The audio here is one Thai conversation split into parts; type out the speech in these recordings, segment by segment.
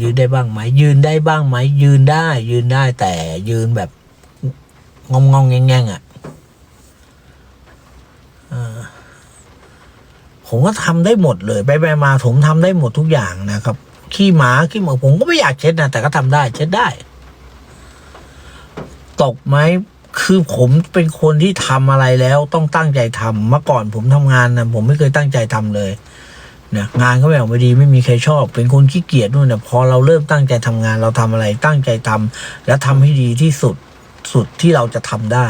ยืนได้บ้างไหม ยืนได้บ้างไหม ยืนได้ ยืนได้แต่ยืนแบบงงงงแงงแงงอะผมก็ทำได้หมดเลย ไปไปมาผมทำได้หมดทุกอย่างนะครับ ขี้หมาขี้หมาผมก็ไม่อยากเช็ดนะแต่ก็ทำได้ เช็ดได้ ตกไหมคือผมเป็นคนที่ทำอะไรแล้วต้องตั้งใจทำเมื่อก่อนผมทำงานนะผมไม่เคยตั้งใจทำเลย นะงานก็ไม่ออกมาดีไม่มีใครชอบ เป็นคนขี้เกียจนู่นนะพอเราเริ่มตั้งใจทำงานเราทำอะไรตั้งใจทำแล้วทำให้ดีที่สุดสุดที่เราจะทำได้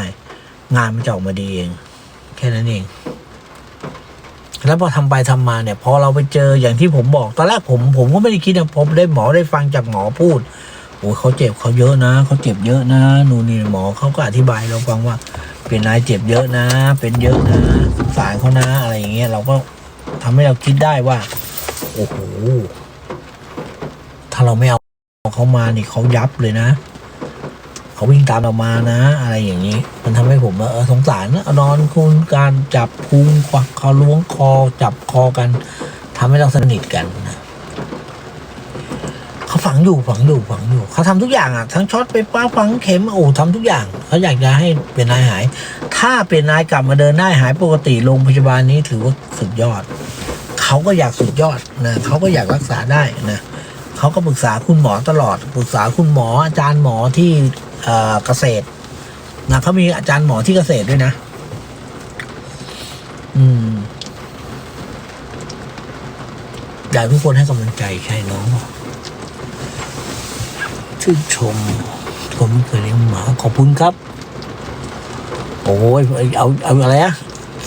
งานมันจะออกมาดีเอง แค่นั้นเอง แล้วพอทำไปทำมาเนี่ย พอเราไปเจออย่างที่ผมบอกตอนแรกผมผมก็ไม่ได้คิดนะผมได้หมอได้ฟังจากหมอพูดโอ้เขาเจ็บเขาเยอะนะเขาเจ็บเยอะนะนู่นนี่หมอเขาก็อธิบายเราฟังว่า เป็นนายเจ็บเยอะนะ เป็นเยอะนะสงสารเขานะอะไรอย่างเงี้ยเราก็ ทำให้เราคิดได้ว่า โอ้โห ถ้าเราไม่เอาเขามานี่เขายับเลยนะ เขาวิ่งตามเรามานะ อะไรอย่างนี้ มันทำให้ผมเออสงสารนะนอนคุณการจับพุงควักคอล้วงคอจับคอกันทำให้เราสนิทกันนะ เขาฝังอยู่ฝังอยู่ฝังอยู่เขาทำทุกอย่างอะทั้งช็อตไปป้าฝังเข็มโอ้ทำทุกอย่างเขาอยากจะให้เป็นนายหาย ถ้าเป็นนายกลับมาเดินได้หายปกติโรงพยาบาลนี้ถือว่าสุดยอดเขาก็อยากสุดยอดนะเขาก็อยากรักษาได้นะเขาก็ปรึกษาคุณหมอตลอดปรึกษาคุณหมออาจารย์หมอที่เอ่อเกษตรนะเขามีอาจารย์หมอที่เกษตรด้วยนะ อืมอยากให้ทุกคนให้กำลังใจใช่น้อง ชื่นชมคนไม่เคยเลี้ยงหมาขอบคุณครับ โอ้ยเอาเอาอะไรอะ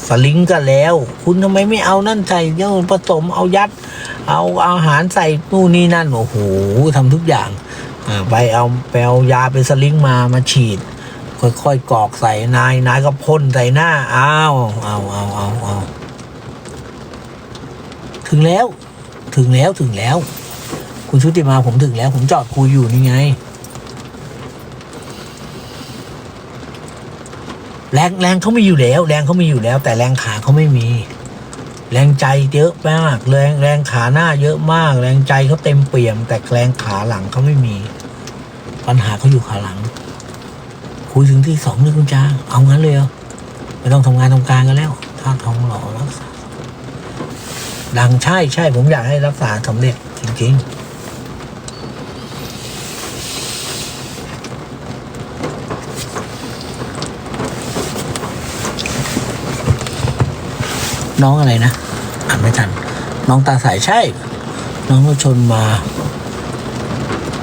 สลิงก็แล้ว คุณทำไมไม่เอานั่นใส่เดี๋ยวผสมเอายัด เอาอาหารใส่นู่นนี่นั่นโอ้โหทำทุกอย่างไปเอาไปเอายาเป็นสลิงมามาฉีด ค่อยๆกอกใส่นายนายก็พ่นใส่หน้าอ้าวเอาเอาเอาเอาถึงแล้ว ถึงแล้วถึงแล้ว คุณชุติมาผมถึงแล้ว ผมจอดคุยอยู่นี่ไง แรงแรงเขามีอยู่แล้ว แรงเขามีอยู่แล้ว แต่แรงขาเขาไม่มี แรงใจเยอะมาก แรงแรงขาหน้าเยอะมาก แรงใจเขาเต็มเปี่ยม แต่แรงขาหลังเขาไม่มี ปัญหาเขาอยู่ขาหลัง คุยถึงที่สองเลยคุณจ้าเอางั้นเลยเหรอไม่ต้องทำงานทำการกันแล้วถ้าทองหล่อรักษาดังใช่ใช่ผมอยากให้รักษาสำเร็จจริง ๆ น้องอะไรนะอ่านไม่ทัน น้องตาใสใช่ น้องรถชนมา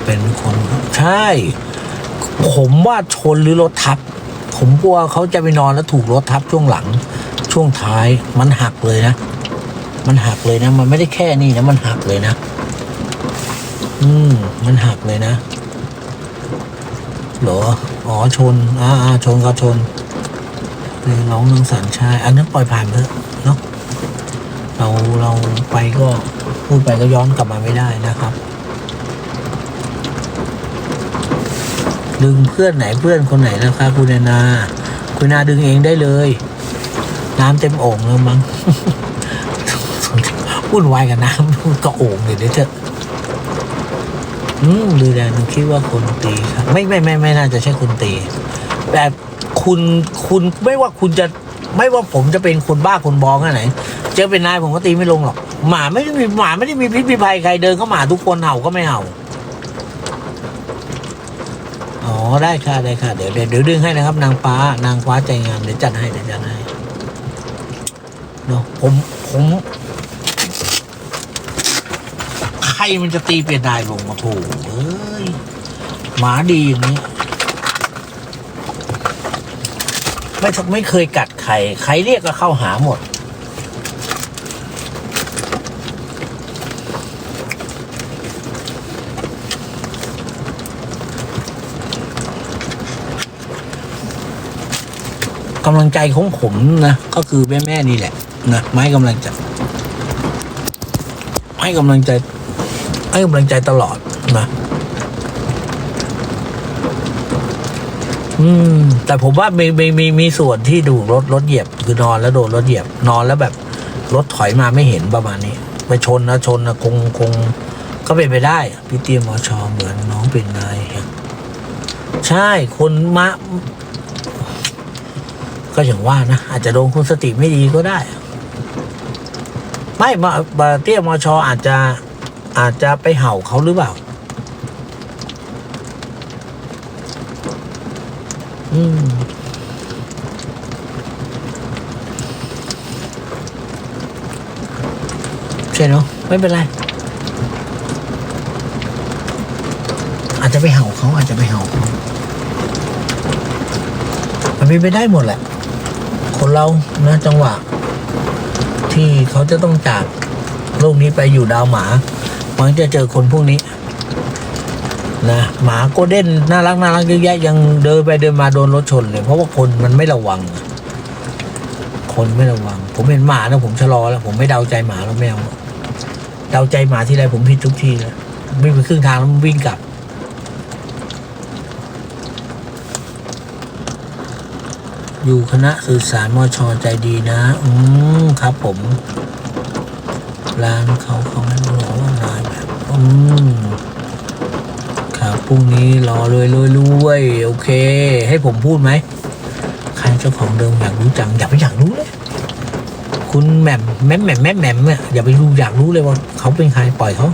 เป็นคนใช่ ผมว่าชนหรือรถทับ ผมกลัวเขาจะไปนอนแล้วถูกรถทับช่วงหลัง ช่วงท้ายมันหักเลยนะ มันหักเลยนะ มันไม่ได้แค่นี้นะ มันหักเลยนะ อืม มันหักเลยนะหรอ อ๋อ ชน อ่าอ่าชนก็ชนเลยร้องเรื่องสันชาย อันนั้นปล่อยผ่านเถอะ เราเราไปก็พูดไปก็ย้อนกลับมาไม่ได้นะครับ ดึงเพื่อนไหนเพื่อนคนไหนนะคะคุณนา คุณนาดึงเองได้เลย น้ำเต็มโอ่งแล้วมั้งวุ่นวายกับน้ำก็โอ่งเลยเดี๋ยวเถอะอืมดูแลหนูคิดว่าคนตีครับ ไม่ไม่ไม่ไม่น่าจะใช่คนตีแต่คุณคุณไม่ว่าคุณจะไม่ว่าผมจะเป็นคนบ้าคนบองอะไหนเจอเป็นนายผมก็ตีไม่ลงหรอก หมาไม่ได้มีหมาไม่ได้มีพิษมีภัยใครเดินเข้ามาทุกคนเห่าก็ไม่เห่า อ๋อได้ค่ะได้ค่ะเดี๋ยวเดี๋ยวเดี๋ยวดึงให้นะครับ นางฟ้านางฟ้าใจงามเดี๋ยวจัดให้เดี๋ยวจัดให้เนาะผมผมใครมันจะตีเปลี่ยนนายลงมาโถเอ้ยหมาดีอย่างนี้ไม่ทไม่เคยกัดใคร ใครเรียกก็เข้าหาหมด กำลังใจของผมนะ ก็คือแม่แม่นี่แหละนะไม่กำลังใจให้กำลังใจ ให้กำลังใจตลอดนะอืม แต่ผมว่ามีมีมีมีส่วนที่ดูรถรถเหยียบ คือนอนแล้วโดนรถเหยียบ นอนแล้วแบบ รถถอยมาไม่เห็นประมาณนี้ไปชนนะชนนะคงคง ก็เป็นไปได้พี่เตียมมอชอเหมือนน้องเป็นนายใช่คนมะ ก็อย่างว่านะ อาจจะโดนคนสติไม่ดีก็ได้ ไม่มาบาเตี้ยมอชออาจจะอาจจะไปเห่าเขาหรือเปล่า อืมใช่เนาะไม่เป็นไรอาจจะไปเห่าเขาอาจจะไปเห่าเขามันเป็นไปได้หมดแหละ คนเรานะจังหวะ ที่เขาจะต้องจากโลกนี้ไปอยู่ดาวหมามันจะเจอคนพวกนี้ นะหมาโกเด้นน่ารักน่ารักเยอะแยะยังเดินไปเดินมาโดนรถชนเลย เพราะว่าคนมันไม่ระวัง คนไม่ระวัง ผมเห็นหมานะผมชะลอแล้ว ผมไม่เดาใจหมาแล้วแมวเดาใจหมาที่ไรผมผิดทุกทีเลยวิ่งไปครึ่งทางแล้วมันวิ่งกลับ อยู่คณะสื่อสารมอชอใจดีนะ อืมครับผม ร้านเขาเขาให้รอว่านายแบบอืมครับพรุ่งนี้รอรวยรวยรวยโอเค ให้ผมพูดไหมใครเจ้าของเดิมอยากรู้จัง อย่าไปอยากรู้เลยคุณแหม่มแหม่มแหม่มแหม่มแหม่มเนี่ยอย่าไปรู้อยากรู้เลยว่าเขาเป็นใครปล่อยเขา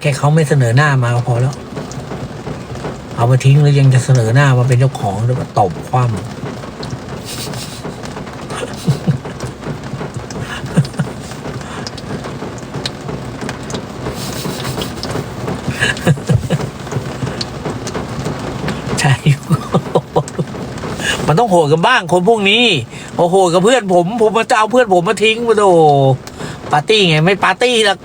แค่เขาไม่เสนอหน้ามาก็พอแล้ว เอามาทิ้งแล้วยังจะเสนอหน้ามาเป็นเจ้าของแล้วก็ตบคว่ำใช่มันต้องโหดกันบ้างคนพวกนี้โอ้โหกับเพื่อนผม ผมมาจะเอาเพื่อนผมมาทิ้งมาโดปาร์ตี้ไง ไม่ปาร์ตี้หรอก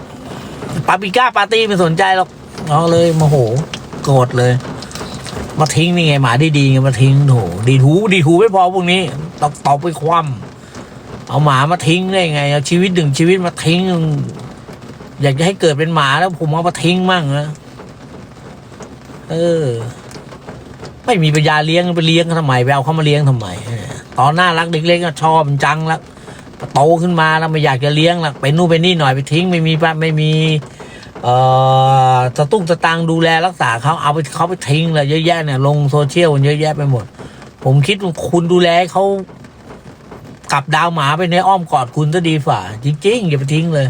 ปาปิก้าปาร์ตี้ไม่สนใจหรอกเอาเลยโมโห โกรธเลย มาทิ้งนี่ไงหมาดีๆไงมาทิ้งโถดีหูดีหูไม่พอพวกนี้ตอกตอกไปคว่ำเอาหมามาทิ้งได้ไงเอาชีวิตหนึ่งชีวิตมาทิ้ง อยากจะให้เกิดเป็นหมาแล้วผมเอามาทิ้งมั่งนะเออ ไม่มีปัญญาเลี้ยงไปเลี้ยงเขาทำไมไปเอาเขามาเลี้ยงทำไมตอนน่ารักเด็กๆก็ชอบมันจังแล้วโตขึ้นมาแล้วไม่อยากจะเลี้ยงละไปนู่นไปนี่หน่อยไปทิ้ง ไม่มีไม่มี เอ่อตะตุ้งตะตังดูแลรักษาเขาเอาไปเขาไปทิ้งเลยเยอะแยะเนี่ยลงโซเชียลเยอะแยะไปหมด ผมคิดว่าคุณดูแลเขากลับดาวหมาไปในอ้อมกอดคุณจะดีฝ่าจริงๆอย่าไปทิ้งเลย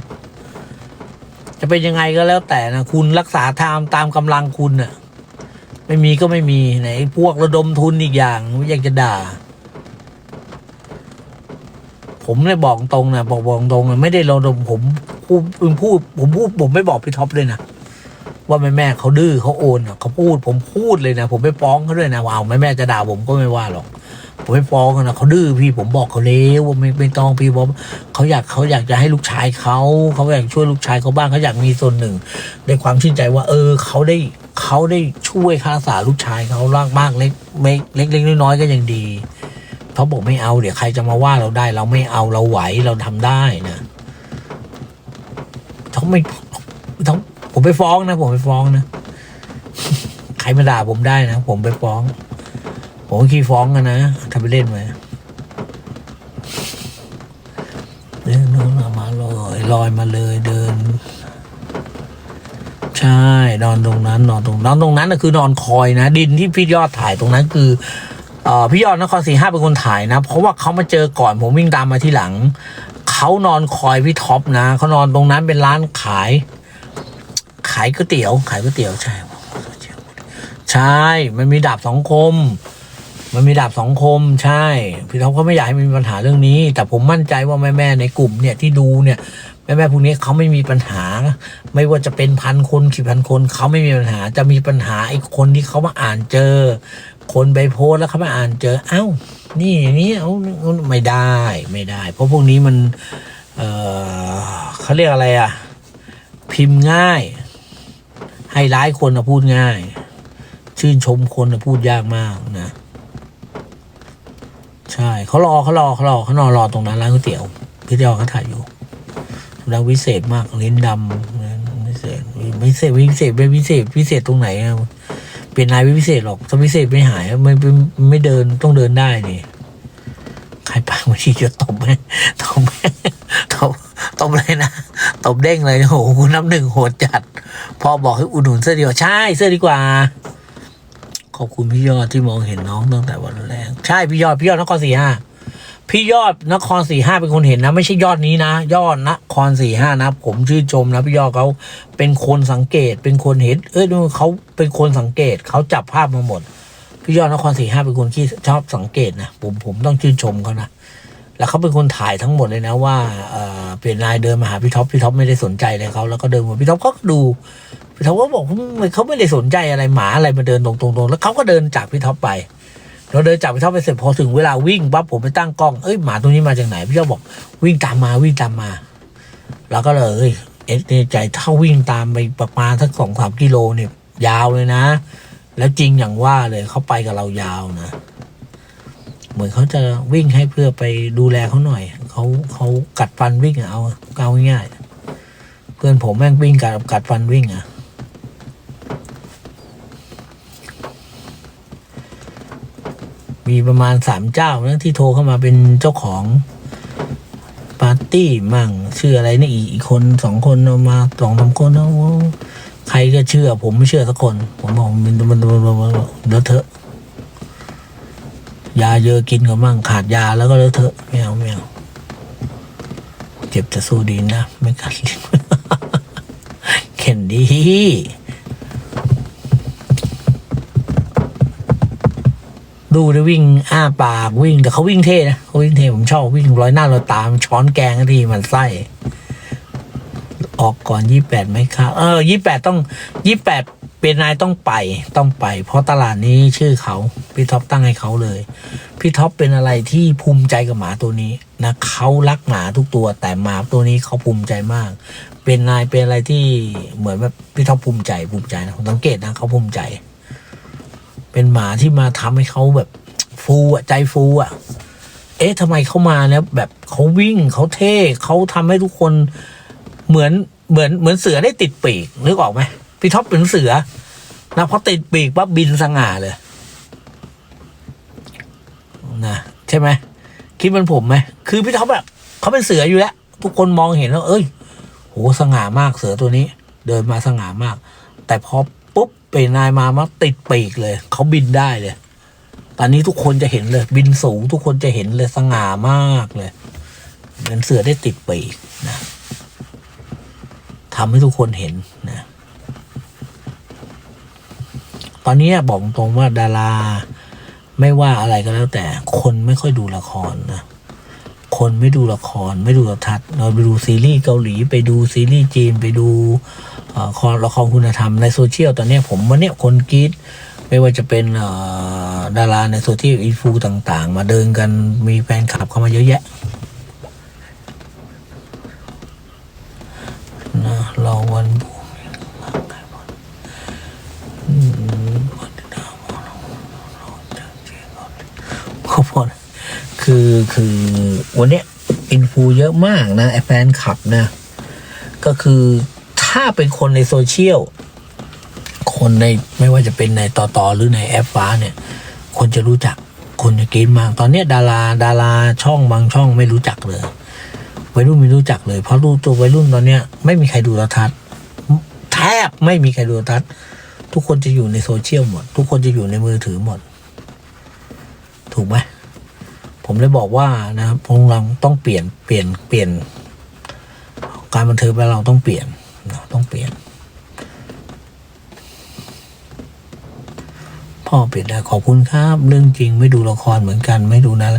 จะเป็นยังไงก็แล้วแต่นะคุณรักษาตามตามกำลังคุณน่ะ ไม่มีก็ไม่มีไหนพวกระดมทุนอีกอย่างอยากจะด่า ผมเลยบอกตรงนะบอกบอกตรงนะไม่ได้ระดมผม พูดผมพูดผมพูดผมไม่บอกพี่ท็อปเลยนะว่าแม่แม่เขาดื้อเขาโอนเขาพูดผมพูดเลยนะผมไปฟ้องเขาด้วยนะว่าเอาแม่แม่จะด่าผมก็ไม่ว่าหรอก ผมไปฟ้องเขานะเขาดื้อพี่ผมบอกเขาแล้วว่าไม่ไม่ต้องพี่บอกเขาอยากเขาอยากจะให้ลูกชายเขาเขาอยากช่วยลูกชายเขาบ้างเขาอยากมีส่วนหนึ่งในความชื่นใจว่า เออเขาได้เขาได้ช่วยค่ารักษาลูกชายเขาลากมากเล็กไม่เล็กเล็กน้อยๆก็ยังดีเขาบอกไม่เอาเดี๋ยวใครจะมาว่าเราได้ เราไม่เอาเราไหวเราทำได้นะ ไม่เขาผมไปฟ้องนะ ผมไปฟ้องนะ ใครมาด่าผมได้นะ ผมไปฟ้อง ผมขี้ฟ้องกันนะทำไปเล่นไหมเดินน้นมาลอยลอยมาเลยเดิน ใช่ นอนตรงนั้น นอนตรงนอนตรงนั้นนะคือนอนคอยนะ ดินที่พี่ยอดถ่ายตรงนั้นคือพี่ยอดนครศรีห้าเป็นคนถ่ายนะ เพราะว่าเขามาเจอก่อนผมวิ่งตามมาที่หลัง เขานอนคอยพี่ท็อปนะเขานอนตรงนั้นเป็นร้านขาย ขายก๋วยเตี๋ยว ขายก๋วยเตี๋ยวใช่ใช่ มันมีดาบสองคม มันมีดาบสองคม ใช่ พี่ท็อปเขาไม่อยากให้มีปัญหาเรื่องนี้ แต่ผมมั่นใจว่าแม่แม่ในกลุ่มเนี่ยที่ดูเนี่ยแม่แม่พวกนี้เขาไม่มีปัญหา ไม่ว่าจะเป็นพันคนกี่พันคนเขาไม่มีปัญหา จะมีปัญหาไอ้คนที่เขามาอ่านเจอ คนไปโพสแล้วเขามาอ่านเจอเอ้า นี่อย่างนี้เอ้าไม่ได้ไม่ได้ เพราะพวกนี้มันเออเขาเรียกอะไรอะพิมพ์ง่าย ให้ร้ายคนนะพูดง่าย ชื่นชมคนนะพูดยากมากนะ ใช่เขารอเขารอเขารอเขานอนรอตรงนั้นร้านก๋วยเตี๋ยวพี่เดียวเขาถ่ายอยู่แล้ววิเศษมากลิ้นดำวิเศษวิเศษวิเศษเป็นวิเศษวิเศษตรงไหน อะเป็นนายพิเศษหรอกถ้าพิเศษไม่หายไม่ไม่ไม่เดินต้องเดินได้นี่ใครปากมาทีจะตบไหมตบไหมตบตบเลยนะตบเด้งเลยโอ้โหน้ำหนึ่งโหดจัดพอบอกให้อุดหนุนเสื้อดีกว่าใช่เสื้อดีกว่า ขอบคุณพี่ยอดที่มองเห็นน้องตั้งแต่วันแรกใช่พี่ยอดพี่ยอดนครสี่ห้า พี่ยอดนครสี่ห้าเป็นคนเห็นนะ ไม่ใช่ยอดนี้นะ ยอดนครสี่ห้านะ ผมชื่นชมนะ พี่ยอดเขาเป็นคนสังเกต เป็นคนเห็น เอ้ยดูเขาเป็นคนสังเกตเขาจับภาพมาหมด พี่ยอดนครสี่ห้าเป็นคนที่ชอบสังเกตนะผมผมต้องชื่นชมเขานะแล้วเขาเป็นคนถ่ายทั้งหมดเลยนะว่าเออเปลี่ยนนายเดินมาหาพี่ท็อปพี่ท็อปไม่ได้สนใจเลยเขาแล้วก็เดินมาพี่ท็อปก็ดูพี่ท็อปก็บอกว่าเขาไม่ได้สนใจอะไรหมาอะไรมาเดินตรงๆแล้วเขาก็เดินจากพี่ท็อปไป เราเดินจากพี่ท็อปไปเสร็จพอถึงเวลาวิ่งปั๊บผมไปตั้งกล้องเอ้ยหมาตัวนี้มาจากไหนพี่ท็อปบอกวิ่งตามมาวิ่งตามมา แล้วก็เลยเอ็ดในใจถ้าวิ่งตามไปประมาณสักสองสามกิโลเนี่ยยาวเลยนะ แล้วจริงอย่างว่าเลยเขาไปกับเรายาวนะเหมือนเขาจะวิ่งให้เพื่อไปดูแลเขาหน่อยเขาเขากัดฟันวิ่งอะเอาเอาง่ายๆเพื่อนผมแม่งวิ่งกัดกัดฟันวิ่งอะ มีประมาณสามเจ้านะที่โทรเข้ามาเป็นเจ้าของปาร์ตี้มั่งชื่ออะไรนี่อีกคนสองคนเอามาสองสามคนนะโอ้ใครก็เชื่อ ผมไม่เชื่อสักคน ผมบอกมันมันมันมันเดี๋ยวเถอะยาเยอะกินก็มั่งขาดยาแล้วก็เลอะเทอะไม่เอาไม่เอาเจ็บจะสู้ดีนะ ไม่กัดลิ้นเข็นดี ดูได้วิ่งอ้าปากวิ่งแต่เขาวิ่งเท่นะเขาวิ่งเท่ผมชอบวิ่งร้อยหน้าร้อยตามช้อนแกงทันทีมันไส้ออกก่อนยี่แปดไหมครับเออยี่แปดต้องยี่แปดเป็นนายต้องไปต้องไป เพราะตลาดนี้ชื่อเขาพี่ท็อปตั้งให้เขาเลย พี่ท็อปเป็นอะไรที่ภูมิใจกับหมาตัวนี้นะเขารักหมาทุกตัว แต่หมาตัวนี้เขาภูมิใจมาก เป็นนายเป็นอะไรที่เหมือนแบบพี่ท็อปภูมิใจภูมิใจนะผมสังเกตนะเขาภูมิใจ เป็นหมาที่มาทำให้เขาแบบฟูอะใจฟูอะเอ๊ะทำไมเขามาเนี่ยแบบเขาวิ่งเขาเท่เขาทำให้ทุกคนเหมือนเหมือนเหมือนเสือได้ติดปีกนึกออกไหมพี่ท็อปเป็นเสือนะพอติดปีกปั๊บบินสง่าเลยนะใช่ไหมคิดเหมันผมไหมคือพี่ท็อปแบบเขาเป็นเสืออยู่แล้ว ทุกคนมองเห็นแล้ว เอ้ยโหสง่ามากเสือตัวนี้ เดินมาสง่ามาก แต่พอ ปุ๊บเป็นนายมามาติดปีกเลย เขาบินได้เลย ตอนนี้ทุกคนจะเห็นเลย บินสูงทุกคนจะเห็นเลยสง่ามากเลยเหมือนเสือได้ติดปีกนะทำให้ทุกคนเห็นนะ ตอนนี้บอกตรงว่าดารา ไม่ว่าอะไรก็แล้วแต่ คนไม่ค่อยดูละครนะคนไม่ดูละคร ไม่ดูโทรทัศน์เราไปดูซีรีส์เกาหลี ไปดูซีรีส์จีนไปดู ละครละครคุณธรรมในโซเชียลตอนนี้ผมว่าเนี่ยคนกรีดไม่ว่าจะเป็นดาราในโซเชียลอินฟูต่าง ๆ มาเดินกันมีแฟนคลับเข้ามาเยอะแยะนะรอวันอืมขอคือคือวันนี้อินฟูเยอะมากนะไอแฟนคลับนะ ก็คือ ถ้าเป็นคนในโซเชียล คนในไม่ว่าจะเป็นในต่อต่อหรือในแอปฟ้าเนี่ย คนจะรู้จัก คนจะกรีดมาก ตอนเนี้ยดาราดาราช่องบางช่องไม่รู้จักเลยวัยรุ่นไม่รู้จักเลย เพราะรู้ตัววัยรุ่นตอนเนี้ยไม่มีใครดูโทรทัศน์แทบไม่มีใครดูโทรทัศน์ทุกคนจะอยู่ในโซเชียลหมด ทุกคนจะอยู่ในมือถือหมด ถูกไหมผมเลยบอกว่านะครับพวกเราต้องเปลี่ยนเปลี่ยนเปลี่ยน การบันเทิงเราต้องเปลี่ยนนะต้องเปลี่ยน พ่อเปลี่ยนได้ขอบคุณครับ เรื่องจริงไม่ดูละครเหมือนกันไม่ดูนะ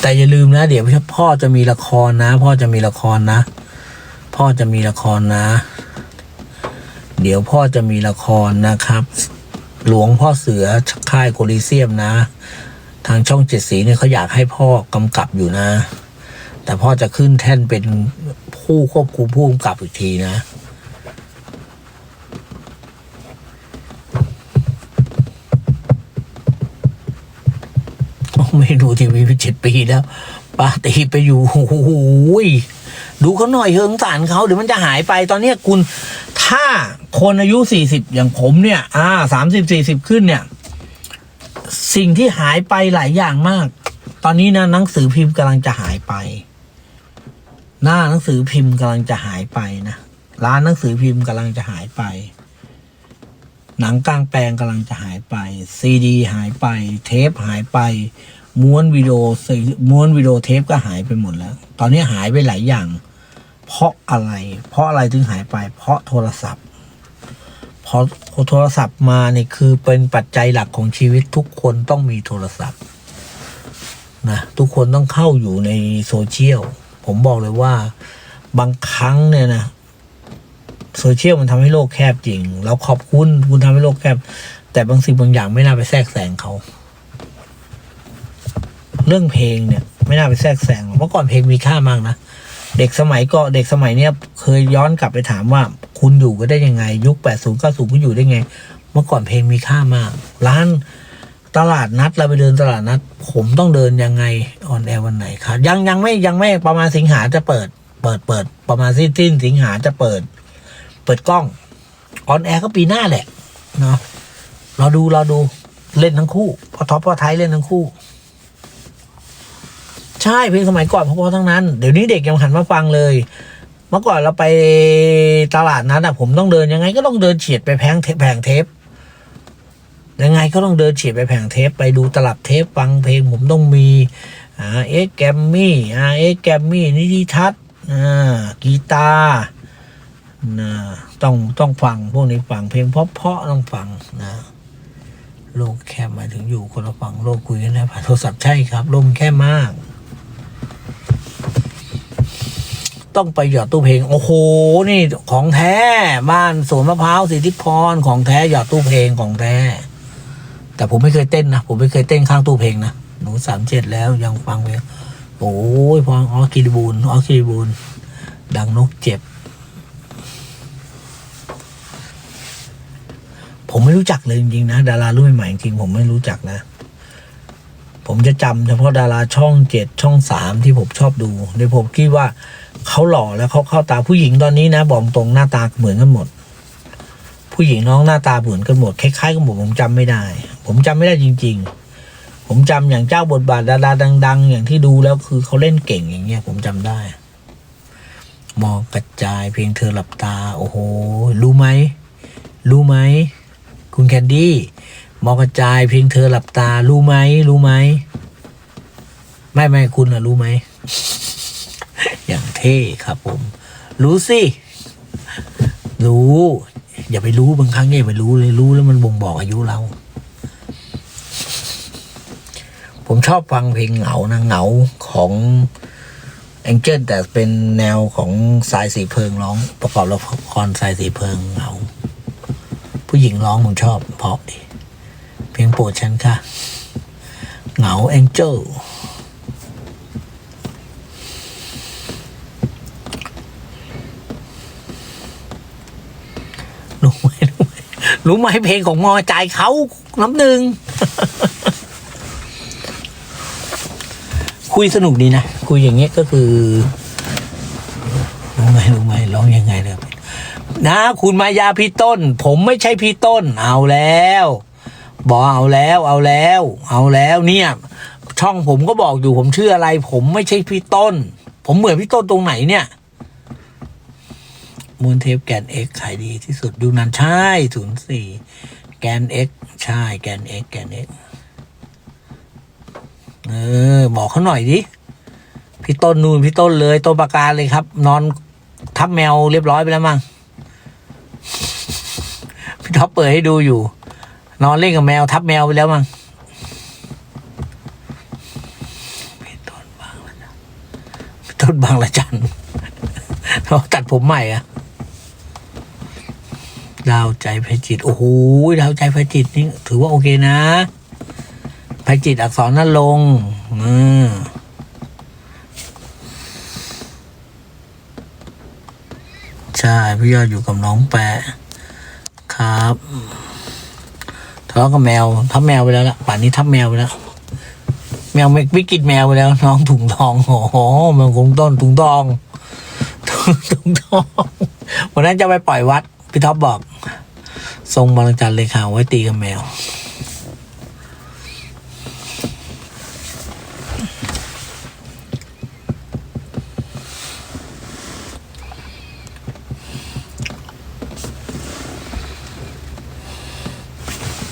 แต่อย่าลืมนะ เดี๋ยวพ่อจะมีละครนะ พ่อจะมีละครนะ พ่อจะมีละครนะ เดี๋ยวพ่อจะมีละครนะครับ หลวงพ่อเสือค่ายโคลิเซียมนะ ทางช่องเจ็ดสีเนี่ยเขาอยากให้พ่อกำกับอยู่นะ แต่พ่อจะขึ้นแท่นเป็นผู้ควบคุมผู้กำกับอีกทีนะ โอ้ไม่ ดูทีวีไปเจ็ดปีแล้วปาตีไปอยู่โอ้โหดูเขาหน่อยเฮิงสารเขาเดี๋ยวมันจะหายไปตอนเนี้ยคุณ ถ้าคนอายุสี่สิบอย่างผมเนี่ย อ่าสามสิบสี่สิบขึ้นเนี่ย สิ่งที่หายไปหลายอย่างมาก ตอนนี้นะหนังสือพิมพ์กำลังจะหายไป หน้าหนังสือพิมพ์กำลังจะหายไปนะร้านหนังสือพิมพ์กำลังจะหายไป หนังกลางแปลงกำลังจะหายไป ซีดี หายไป เทปหายไป ม้วนวิดีโอซีม้วนวิดีโอเทปก็หายไปหมดแล้ว ตอนนี้หายไปหลายอย่าง เพราะอะไร เพราะอะไรถึงหายไป เพราะโทรศัพท์พอโทรศัพท์มาเนี่ยคือเป็นปัจจัยหลักของชีวิตทุกคนต้องมีโทรศัพท์นะทุกคนต้องเข้าอยู่ในโซเชียลผมบอกเลยว่าบางครั้งเนี่ยนะโซเชียลมันทำให้โลกแคบจริง เราขอบคุณคุณทำให้โลกแคบ แต่บางสิ่งบางอย่างไม่น่าไปแทรกแซงเขา เรื่องเพลงเนี่ยไม่น่าไปแทรกแซงเมื่อก่อนเพลงมีค่ามากนะเด็กสมัยก็เด็กสมัยเนี้ยเคยย้อนกลับไปถามว่า คุณอยู่ก็ได้ยังไง ยุค80 90คุณอยู่ได้ไง เมื่อก่อนเพลงมีค่ามาก ร้านตลาดนัดเราไปเดินตลาดนัด ผมต้องเดินยังไงออนแอร์วันไหนครับยังยังไม่ยังไม่ประมาณสิงหาจะเปิด เปิดเปิด ประมาณสิ้นสิ้นสิงหาจะเปิด เปิดกล้องออนแอร์ก็ปีหน้าแหละเนาะเราดูเราดูเล่นทั้งคู่พอท็อปพอไทยเล่นทั้งคู่ ช่เพลงสมัยก่อนเพราะๆทั้งนั้น เดี๋ยวนี้เด็กยังหันมาฟังเลย เมื่อก่อนเราไปตลาดนัดอะผมต้องเดินยังไงก็ต้องเดินเฉียดไปแผงเทปแผงเทปยังไงก็ต้องเดินเฉียดไปแผงเทปไปดูตลับเทปฟังเพลงผมต้องมีอ่าเอ็กแกมมี่อ่าเอ็กแกมมี่นิติทัศน์อ่ากีตาร์นะต้องต้องฟังพวกนี้ฟังเพลงเพราะๆต้องฟังนะโลกแคบหมายถึงอยู่คนละฝั่งโลกคุยกันได้ผ่านโทรศัพท์ใช่ครับโลกแค่มาก ต้องไปหยอดตู้เพลง โอ้โห นี่ของแท้ บ้านสวนมะพร้าวสิทธิพรของแท้หยอดตู้เพลงของแท้ แต่ผมไม่เคยเต้นนะ ผมไม่เคยเต้นข้างตู้เพลงนะ หนูสามเจ็ดแล้วยังฟังเพลงโอ้ยพองออคิริบูลออคิริบูลดังนกเจ็บ ผมไม่รู้จักเลยจริงๆนะ ดารารุ่นใหม่จริงผมไม่รู้จักนะผมจะจำเฉพาะดาราช่องเจ็ดช่องสามที่ผมชอบดูในผมคิดว่า เขาหล่อแล้วเขาเข้าตาผู้หญิงตอนนี้นะบอกตรงหน้าตาเหมือนกันหมด ผู้หญิงน้องหน้าตาเหมือนกันหมดคล้ายๆกันหมดผมจำไม่ได้ ผมจำไม่ได้จริง ๆ ผมจำอย่างเจ้าบทบาทดาราดัง ๆ อย่างที่ดูแล้วคือเขาเล่นเก่งอย่างเงี้ย ผมจำได้ มองกระจายเพียงเธอหลับตา โอ้โหรู้ไหมรู้ไหมคุณแคนดี้มองกระจายเพียงเธอหลับตา รู้ไหมรู้ไหมไม่ไม่คุณอะรู้ไหม อย่างเท่ครับผม รู้สิ รู้ อย่าไปรู้บางครั้งอย่าไปรู้เลยรู้แล้วมันบ่งบอกอายุเรา ผมชอบฟังเพลงเหงานะเหงาของแองเจิลแต่เป็นแนวของสายสีเพิงร้อง ประกอบละครสายสีเพิงเหงาผู้หญิงร้องผมชอบเพราะดีเพลงโปรดฉันค่ะ เหงาแองเจิล รู้ไหมรู้ไหม รู้ไหมเพลงของมอใจายเขาน้ำหนึ่งคุยสนุกดีนะ คุยอย่างเงี้ยก็คือรู้ไหมรู้ไหมร้องยังไงเลยนะคุณมายาพี่ต้น ผมไม่ใช่พี่ต้น เอาแล้วบอกเอาแล้ว เอาแล้ว เอาแล้วเนี่ย ช่องผมก็บอกอยู่ผมชื่ออะไร ผมไม่ใช่พี่ต้น ผมเหมือนพี่ต้นตรงไหนเนี่ย มวลเทปแกน X ขายดีที่สุดดูนั้นใช่ศูนย์สี่แกน X ใช่แกน X แกน X เออบอกเขาหน่อยดิพี่ต้นนูนพี่ต้นเลยต้นประการเลยครับ นอนทับแมวเรียบร้อยไปแล้วมั้งพี่ท็อปเปิดให้ดูอยู่ นอนเล่นกับแมวทับแมวไปแล้วมั้งพี่ต้นบางละจันพี่ต้นบางละจันเขาตัดผมใหม่อะ ดาวใจไพจิต โอ้โหดาวใจไพจิตนี่ถือว่าโอเคนะไพจิตอักษรนั่นลงอืมใช่พี่ยอดอยู่กับน้องแปะครับทะเลาะกับแมวทับแมวไปแล้วล่ะป่านนี้ทับแมวไปแล้ว แมวไม่วิกฤตแมวไปแล้ว น้องถุงทองโอ้โหมันคงต้นถุงทองถุงทองวันนั้นจะไปปล่อยวัดพี่ท็อปบอก ทรงบางจันเลยค่ะไว้ตีกับแมว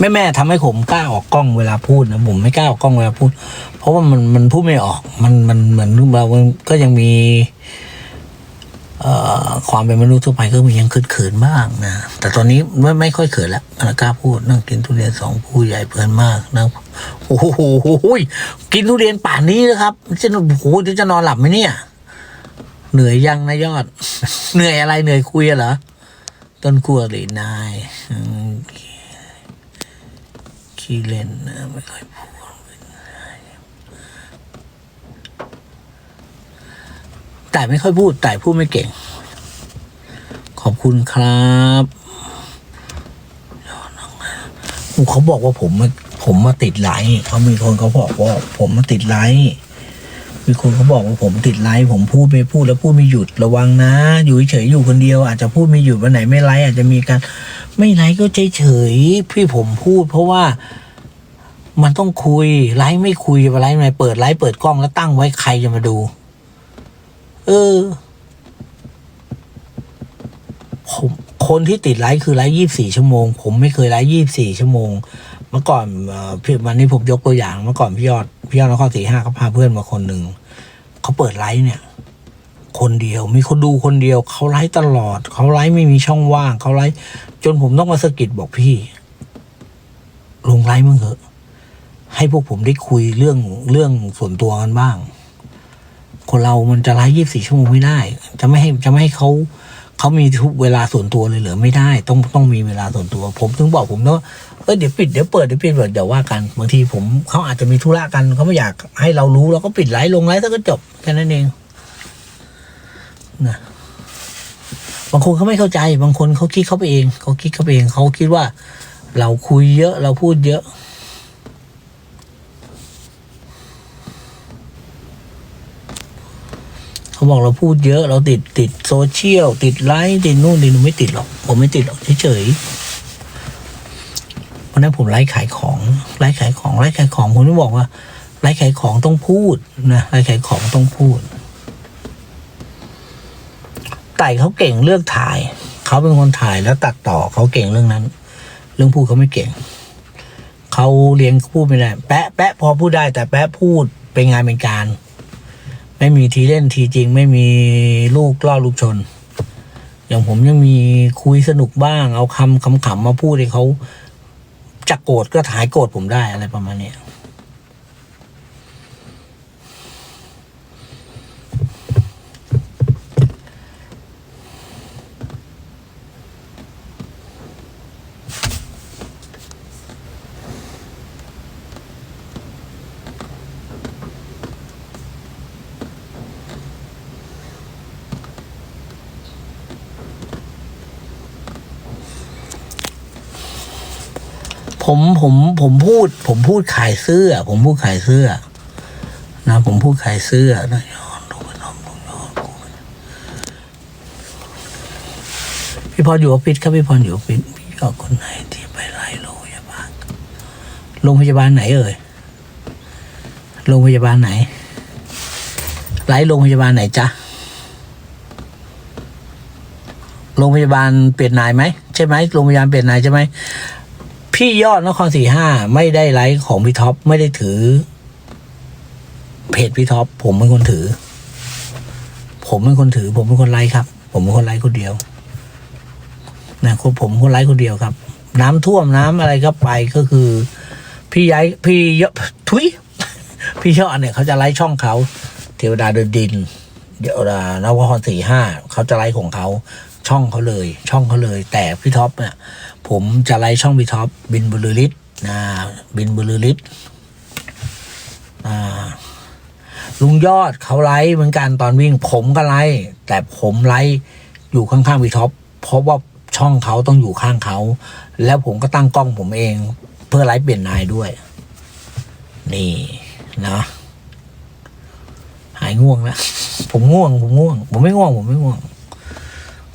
แม่แม่ทำให้ผมกล้าออกกล้องเวลาพูดนะผมไม่กล้าออกกล้องเวลาพูด เพราะว่ามันมันพูดไม่ออก มันมันเหมือนเราก็ยังมี ความเป็นมนุษย์ทั่วไปก็มียังเขินๆบ้างนะ แต่ตอนนี้ไม่ไม่ค่อยเขินแล้วนะกล้าพูดนั่งกินทุเรียนสองผู้ใหญ่เพลินมากนะโอ้โหกินทุเรียนป่านนี้นะครับจะโอ้โหจะนอนหลับไหมเนี่ย เหนื่อยยังนะยอด เหนื่อยอะไรเหนื่อยคุยเหรอต้นกลัวหรือนายขี้เล่นนะไม่ค่อยพูด แต่ไม่ค่อยพูดแต่พูดไม่เก่ง ขอบคุณครับอู้เขาบอกว่าผมมาผมมาติดไลค์เขามีคนเขาบอกว่า ผมมาติดไลค์มีคนเขาบอกว่าผมติดไลค์ผมพูดไม่พูดแล้วพูดไม่หยุดระวังนะ อยู่เฉยอยู่คนเดียว อาจจะพูดไม่หยุดวันไหนไม่ไลค์อาจจะมีการไม่ไลค์ก็เฉยๆพี่ผมพูด เพราะว่ามันต้องคุยไลฟ์ไม่คุยจะไปไลฟ์ทำไมเปิดไลฟ์เปิดกล้องแล้วตั้งไว้ใครจะมาดู เออผมคนที่ติดไลฟ์คือไลฟ์ยี่บสี่ชั่วโมง ผมไม่เคยไลฟ์ยี่บสี่ชั่วโมง เมื่อก่อนพี่วันนี้ผมยกตัวอย่าง เมื่อก่อนพี่ยอดพี่ยอดนครสี่ห้าเขาพาเพื่อนมาคนหนึ่งเขาเปิดไลฟ์เนี่ย คนเดียวมีคนดูคนเดียวเขาไลฟ์ตลอดเขาไลฟ์ไม่มีช่องว่างเขาไลฟ์จนผมต้องมาสะกิดบอกพี่ ลงไลฟ์มึงเถอะ ให้พวกผมได้คุยเรื่องเรื่องส่วนตัวกันบ้าง คนเรามันจะไลฟ์ยี่บสี่ชั่วโมงไม่ได้ จะไม่ให้จะไม่ให้เขาเขามีทุกเวลาส่วนตัวเลยเหรือไม่ได้ ต้องต้องมีเวลาส่วนตัว ผมถึงบอกผมนะว่าเออเดี๋ยวปิดเดี๋ยวเปิดเดี๋ยวปิดเดี๋ยวว่ากันบางทีผมเขาอาจจะมีธุระกันเขาไม่อยากให้เรารู้เราก็ปิดไลฟ์ลงไลฟ์แล้วก็จบแค่นั้นเองนะบางคนเขาไม่เข้าใจ บางคนเขาคิดเขาไปเองเขาคิดเขาไปเองเขาคิดว่า เราคุยเยอะเราพูดเยอะ เขาบอกเราพูดเยอะเราติดติดโซเชียลติดไลค์ติดนู่นติดนู่นไม่ติดหรอก ผมไม่ติดหรอกเฉยๆวันนั้นผมไลฟ์ขายของไลฟ์ขายของไลฟ์ขายของผมต้องบอกว่าไลฟ์ขายของต้องพูดนะไลฟ์ขายของต้องพูดไต่เขาเก่งเลือกถ่าย เขาเป็นคนถ่ายแล้วตัดต่อเขาเก่งเรื่องนั้น เรื่องพูดเขาไม่เก่ง เขาเรียนพูดไม่ได้แปะแปะพอพูดได้แต่แปะพูดเป็นงานเป็นการ ไม่มีทีเล่นทีจริง ไม่มีลูกล่อลูกชน อย่างผมยังมีคุยสนุกบ้าง เอาคำคำๆมาพูดให้เขาจะโกรธก็หายโกรธผมได้อะไรประมาณนี้ ผมผมผมพูด ผมพูดขายเสื้อ ผมพูดขายเสื้อ นะ ผมพูดขายเสื้อนะพี่พรอยู่ออฟฟิศครับพี่พรอยู่ออฟฟิศพี่ก็คนไหนที่ไปไล่โรงพยาบาลโรงพยาบาลไหนเอ่ยโรงพยาบาลไหนไล่โรงพยาบาลไหนจ๊ะโรงพยาบาลเปลี่ยนนายไหมใช่ไหมโรงพยาบาลเปลี่ยนนายใช่ไหม พี่ยอดนครสี่ห้าไม่ได้ไลค์ของพี่ท็อปไม่ได้ถือ เพจพี่ท็อปผมเป็นคนถือ ผมเป็นคนถือ ผมเป็นคนไลค์ครับ ผมเป็นคนไลค์คนเดียวนะคนผมคนไลค์คนเดียวครับ น้ำท่วมน้ำอะไรก็ไปก็คือ พี่ย้ายพี่ยอดทุยพี่ยอดเนี่ยเขาจะไลค์ช่องเขาเทวดาเดินดินเดี๋ยวนวครสี่ห้าเขาจะไลค์ของเขาช่องเขาเลย ช่องเขาเลย แต่พี่ท็อปเนี่ย ผมจะไลค์ช่องพี่ท็อปบินบุรุลิตนะบินบุรุลิตลุงยอดเขาไลค์เหมือนกันตอนวิ่ง ผมก็ไลค์แต่ผมไลค์อยู่ข้างๆพี่ท็อปเพราะว่าช่องเขาต้องอยู่ข้างเขา แล้วผมก็ตั้งกล้องผมเอง เพื่อไลฟ์เปลี่ยนนายด้วย นี่นะหายง่วงแล้วผมง่วง ผมง่วง ผมไม่ง่วง ผมไม่ง่วง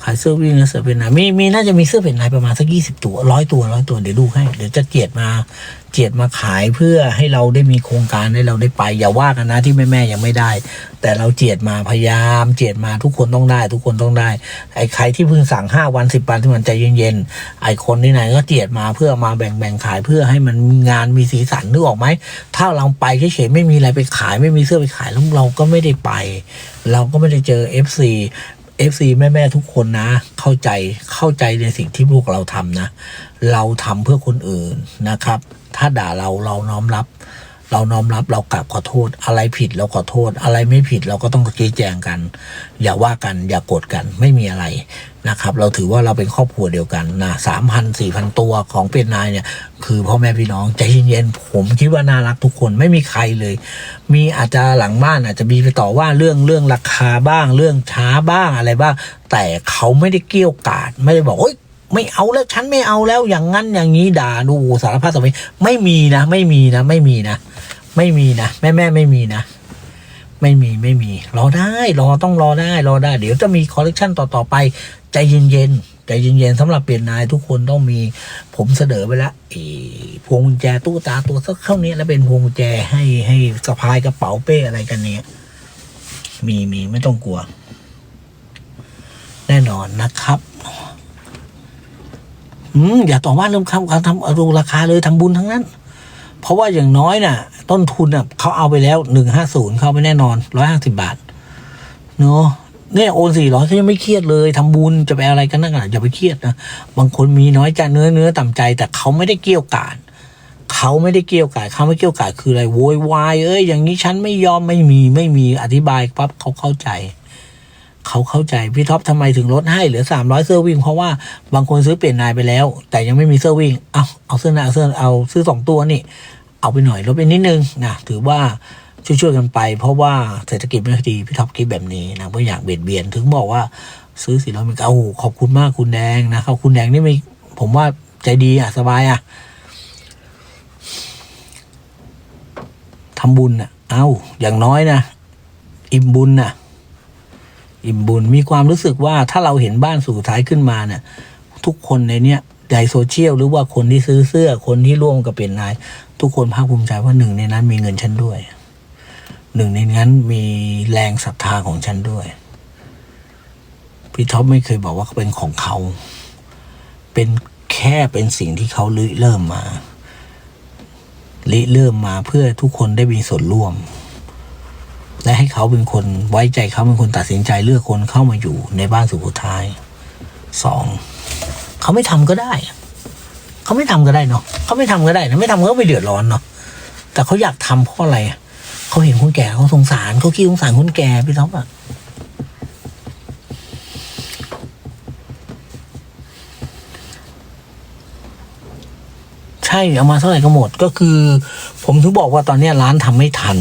ขายเสื้อวิ่งและเสื้อเป็นนายมีมีน่าจะมีเสื้อเป็นนายประมาณสักยี่สิบตัวร้อยตัวร้อยตัวเดี๋ยวดูให้ เดี๋ยวจะเจียดมาเจียดมาขายเพื่อให้เราได้มีโครงการให้เราได้ไป อย่าว่ากันนะที่แม่แม่ยังไม่ได้ แต่เราเจียดมาพยายามเจียดมาทุกคนต้องได้ ทุกคนต้องได้ ไอ้ใครที่เพิ่งสั่งห้าวันสิบวันที่มันใจเย็นๆไอ้คนที่ไหนก็เจียดมาเพื่อมาแบ่งแบ่งขายเพื่อให้มันมีงานมีสีสันนึกออกไหมถ้าเราไปเฉยๆไม่มีอะไรไปขายไม่มีเสื้อไปขายแล้วเราก็ไม่ได้ไป เราก็ไม่ได้เจอ FC FC แม่ๆทุกคนนะ เข้าใจเข้าใจในสิ่งที่พวกเราทำนะ เราทำเพื่อคนอื่นนะครับ ถ้าด่าเราเราน้อมรับ เราน้อมรับเรากลับขอโทษ อะไรผิดเราขอโทษ อะไรไม่ผิดเราก็ต้องชี้แจงกัน อย่าว่ากันอย่ากโกรธกันไม่มีอะไรนะครับ เราถือว่าเราเป็นครอบครัวเดียวกันนะสามพันสี่พันตัวของเป็นนายเนี่ย คือพ่อแม่พี่น้องใจเย็นๆผมคิดว่าน่ารักทุกคนไม่มีใครเลย มีอาจจะหลังบ้านอาจจะมีไปต่อว่าเรื่องเรื่องราคาบ้าง เรื่องช้าบ้างอะไรบ้าง แต่เขาไม่ได้เกี้ยวกาดไม่ได้บอกโอ๊ยไม่เอาแล้วฉันไม่เอาแล้วอย่างนั้นอย่างนี้ด่าดูสารพัดสารพัดไม่มีนะ ไม่มีนะไม่มีนะ ไม่มีนะแม่แม่ไม่มีนะ ไม่มีไม่มี รอได้รอต้องรอได้รอได้ เดี๋ยวจะมีคอลเลกชันต่อๆไป ใจเย็นๆใจเย็นๆสำหรับเปลี่ยนนายทุกคนต้องมีผมเสนอไปแล้วไอ้พวงกุญแจตู้ตาตัวสักเท่านี้แล้วเป็นพวงกุญแจให้ให้สะพายกระเป๋าเป้อะไรกันเนี้ยมีมีไม่ต้องกลัว แน่นอนนะครับอืมอย่าต่อว่าเรื่องคำการทำเอาดูราคาเลยทำบุญทั้งนั้น เพราะว่าอย่างน้อยน่ะ ต้นทุนน่ะเขาเอาไปแล้วหนึ่งห้าศูนย์เขาไปแน่นอนร้อยห้าสิบาทเนาะเนี่ยโอนสี่ร้อยเขายังไม่เครียดเลยทำบุญจะไปอะไรกันนักหนาอย่าไปเครียดนะบางคนมีน้อยใจเนื้อเนื้อต่ำใจ แต่เขาไม่ได้เกี่ยวกาดเขาไม่ได้เกี่ยวกาดเขาไม่เกี่ยวกาดคืออะไรโวยวายเอ้ยอย่างนี้ฉันไม่ยอมไม่มีไม่มีอธิบายปั๊บเขาเข้าใจ เขาเข้าใจพี่ท็อปทำไมถึงลดให้เหลือสามร้อยเสื้อวิ่ง เพราะว่าบางคนซื้อเปลี่ยนนายไปแล้ว แต่ยังไม่มีเสื้อวิ่งเอาเอาเสื้อนาเอาเสื้อเอาซื้อสองตัวนี่ เอาไปหน่อยลดไปนิดนึงนะถือว่าช่วยๆกันไป เพราะว่าเศรษฐกิจไม่ค่อยดีพี่ท็อปคิดแบบนี้นะไม่อยากเบียดเบียนถึงบอกว่าซื้อสี่ร้อยมันเอาขอบคุณมากคุณแดงนะครับคุณแดงนี่ไม่ผมว่าใจดีอะสบายอะทำบุญอะ เอาอย่างน้อยนะอิ่มบุญน่ะ อิ่มบุญมีความรู้สึกว่าถ้าเราเห็นบ้านสู่ท้ายขึ้นมาเนี่ยทุกคนในเนี้ยในโซเชียลหรือว่าคนที่ซื้อเสื้อคนที่ร่วมกับเป็นนาย ทุกคนภาคภูมิใจว่าหนึ่งในนั้นมีเงินฉันด้วย หนึ่งในนั้นมีแรงศรัทธาของฉันด้วยพี่ท็อปไม่เคยบอกว่าเป็นของเขา เป็นแค่เป็นสิ่งที่เขาริเริ่มมาริเริ่มมาเพื่อทุกคนได้มีส่วนร่วม และให้เขาเป็นคนไว้ใจเขาเป็นคนตัดสินใจเลือกคนเข้ามาอยู่ในบ้านสุโขทัยสองเขาไม่ทำก็ได้ เขาไม่ทำก็ได้เนาะเขาไม่ทำก็ได้นะไม่ทำก็ไม่เดือดร้อนเนาะแต่เขาอยากทำเพราะอะไรเขาเห็นคนแก่เขาสงสารเขาคิดสงสารคนแก่พี่ท็อปอะใช่เอามาเท่าไหร่ก็หมดก็คือ ผมถึงบอกว่าตอนนี้ร้านทำไม่ทัน